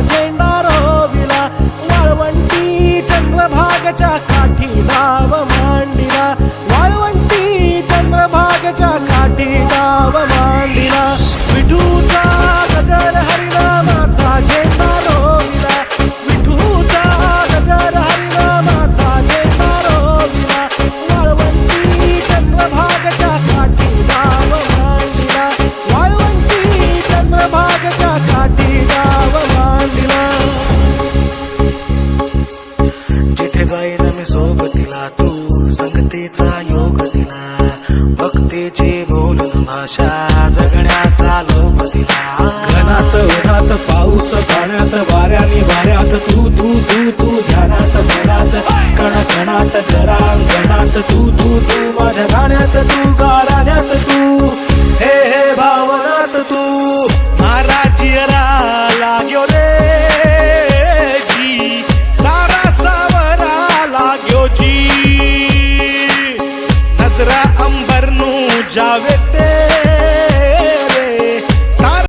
झेंडा रोविला वाळवंटी चंद्रभागच्या काठी डाव मांडिला. वाळवंटी चंद्रभागच्या काठी डाव मांडिला जगण्याचा लोभ दिला घनात उन्हात पाऊस पाण्यात वाऱ्याने वाऱ्यात तू तू तू तू ध्यानात मनात कण कणात तू तू तू माझ्या गाण्यात तू गाराण्यात तू हे हे भावनात तू. लाग्यो रे जी. सारा सावरा लाग्यो जी. नजरा अंबरनु जावे